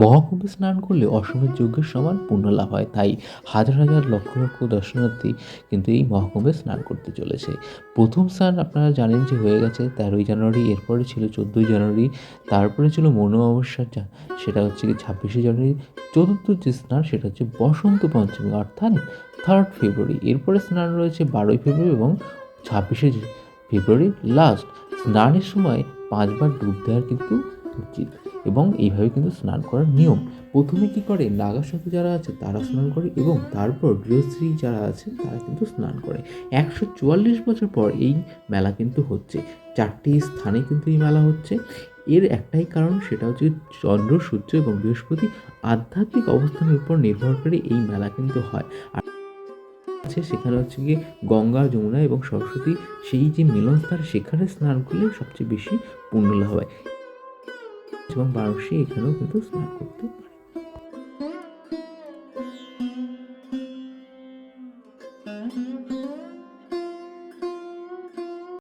মহাকুম্ভে স্নান করলে অসমের যজ্ঞের সমান পুণ্য লাভ হয়। তাই হাজার হাজার লক্ষ লক্ষ দর্শনার্থী কিন্তু এই মহাকুম্ভে স্নান করতে চলেছে। প্রথম স্নান আপনারা জানেন যে হয়ে গেছে তেরোই জানুয়ারি, এরপরে ছিল চোদ্দোই জানুয়ারি, তারপরে ছিল মনো অমাবস্যা সেটা হচ্ছে কি ছাব্বিশে জানুয়ারি, চতুর্থ যে স্নান সেটা হচ্ছে বসন্ত পঞ্চমী, অর্থাৎ থার্ড ফেব্রুয়ারি এরপরে স্নান রয়েছে বারোই ফেব্রুয়ারি এবং ছাব্বিশে ফেব্রুয়ারি লাস্ট স্নানের সময় পাঁচবার ডুব দেওয়ার কিন্তু উচিত এবং এইভাবে কিন্তু স্নান করার নিয়ম। প্রথমে কি করে? নাগা যারা আছে, তারা স্নান করে এবং তারপর গৃহস্ত্রী যারা আছে, তারা কিন্তু স্নান করে। একশো চুয়াল্লিশ বছর পর এই মেলা কিন্তু হচ্ছে। চারটি স্থানে কিন্তু এই মেলা হচ্ছে। এর একটাই কারণ, সেটা হচ্ছে চন্দ্র, সূর্য এবং বৃহস্পতি আধ্যাত্মিক অবস্থানের উপর নির্ভর করে এই মেলা কিন্তু হয়। আর আছে, সেখানে হচ্ছে গিয়ে গঙ্গা, যমুনা এবং সরস্বতী, সেই যে মিলন মিলনস্থান সেখানে স্নান করলে সবচেয়ে বেশি পুণ্য লাভ হয়। এবং বারাণসী এখানেও কিন্তু স্নান করতে পারে।